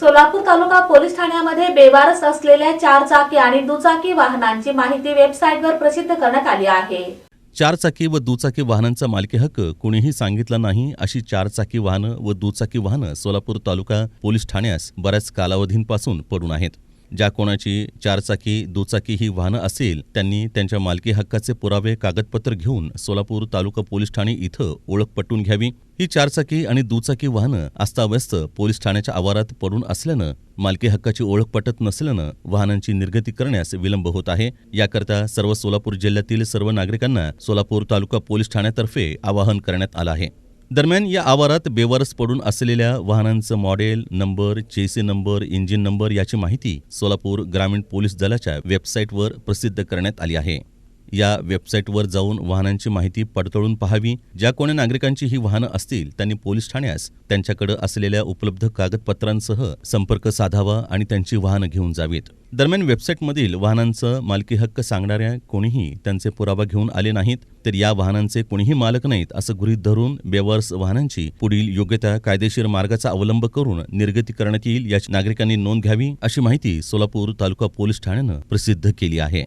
सोलापूर तालुका police ठाण्यामध्ये बेवारस असलेल्या चार चाकी आणि दुचाकी वाहनांची माहिती वेबसाईटवर प्रसिद्ध करण्यात आली आहे. चारचाकी व दुचाकी वाहनांचा मालकी हक्क कोणीही सांगितला नाही अशी चारचाकी वाहनं व दुचाकी वाहनं सोलापूर तालुका पोलीस ठाण्यास बऱ्याच कालावधींपासून पडून आहेत. ज्या कोणाची चारचाकी दुचाकी ही वाहनं असेल त्यांनी त्यांच्या मालकी हक्काचे पुरावे कागदपत्र घेऊन सोलापूर तालुका पोलीस ठाणे इथं ओळख पटवून घ्यावी. ही चारचाकी आणि दुचाकी वाहनं अस्ताव्यस्त पोलीस ठाण्याच्या आवारात पडून असल्यानं मालकी हक्काची ओळख पटत नसल्यानं वाहनांची निर्गती करण्यास विलंब होत आहे. याकरता सर्व सोलापूर जिल्ह्यातील सर्व नागरिकांना सोलापूर तालुका पोलीस ठाण्यातर्फे आवाहन करण्यात आलं आहे. दरम्यान या आवारात बेवारस पडून असलेल्या वाहनांचं model number chassis number engine number याची माहिती सोलापूर ग्रामीण पोलीस दलाच्या वेबसाईटवर प्रसिद्ध करण्यात आली आहे. या वेबसाईटवर जाऊन वाहनांची माहिती पडताळून पाहावी. ज्या कोणी नागरिकांची ही वाहनं असतील त्यांनी पोलीस ठाण्यास त्यांच्याकडे असलेल्या उपलब्ध कागदपत्रांसह संपर्क साधावा आणि त्यांची वाहनं घेऊन जावीत. दरम्यान वेबसाईटमधील वाहनांचं मालकी हक्क सांगणाऱ्या कोणीही त्यांचे पुरावा घेऊन आले नाहीत तर या वाहनांचे कोणीही मालक नाहीत असं गृहीत धरून बेवर्स वाहनांची पुढील योग्य त्या कायदेशीर मार्गाचा अवलंब करून निर्गती करण्यात येईल याची नागरिकांनी नोंद घ्यावी अशी माहिती सोलापूर तालुका पोलीस ठाण्यानं प्रसिद्ध केली आहे.